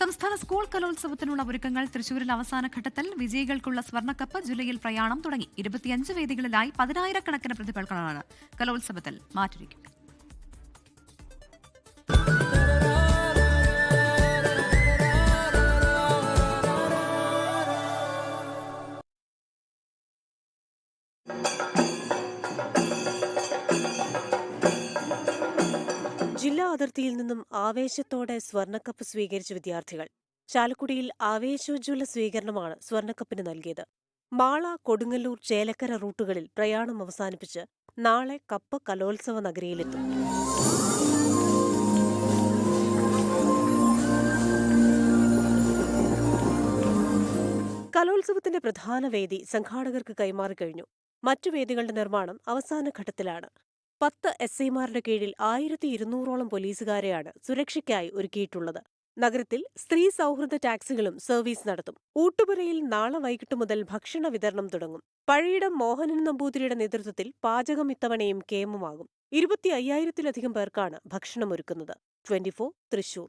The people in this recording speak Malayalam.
സംസ്ഥാന സ്കൂൾ കലോത്സവത്തിനുള്ള ഒരുക്കങ്ങൾ തൃശൂരിൽ അവസാന ഘട്ടത്തിൽ വിജയികൾക്കുള്ള സ്വർണക്കപ്പ് ജൂലൈയിൽ പ്രയാണം തുടങ്ങി. ഇരുപത്തിയഞ്ച് വേദികളിലായി പതിനായിരക്കണക്കിന് പ്രതിഭകളാണ് കലോത്സവത്തിൽ മാറ്റിരിക്കുന്നത്. ജില്ലാ അതിർത്തിയിൽ നിന്നും ആവേശത്തോടെ സ്വർണക്കപ്പ് സ്വീകരിച്ച വിദ്യാർത്ഥികൾ. ചാലക്കുടിയിൽ ആവേശോജ്വല സ്വീകരണമാണ് സ്വർണക്കപ്പിന് നൽകിയത്. മാള കൊടുങ്ങല്ലൂർ ചേലക്കര റൂട്ടുകളിൽ പ്രയാണം അവസാനിപ്പിച്ച് നാളെ കപ്പ് കലോത്സവ നഗരിയിലെത്തും. കലോത്സവത്തിന്റെ പ്രധാന വേദി സംഘാടകർക്ക് കൈമാറിക്കഴിഞ്ഞു മറ്റു വേദികളുടെ നിർമ്മാണം അവസാന ഘട്ടത്തിലാണ്. പത്ത് എസ് ഐമാരുടെ കീഴിൽ ആയിരത്തി ഇരുന്നൂറോളം പോലീസുകാരെയാണ് സുരക്ഷയ്ക്കായി ഒരുക്കിയിട്ടുള്ളത്. നഗരത്തിൽ സ്ത്രീ സൗഹൃദ ടാക്സികളും സർവീസ് നടത്തും. ഊട്ടുപുരയിൽ നാളെ വൈകിട്ട് മുതൽ ഭക്ഷണ വിതരണം തുടങ്ങും. പഴയിടം മോഹനൻ നമ്പൂതിരിയുടെ നേതൃത്വത്തിൽ പാചകം ഇത്തവണയും കേമമാകും. ഇരുപത്തി അയ്യായിരത്തിലധികം പേർക്കാണ് ഭക്ഷണമൊരുക്കുന്നത് ട്വന്റിഫോർ തൃശൂർ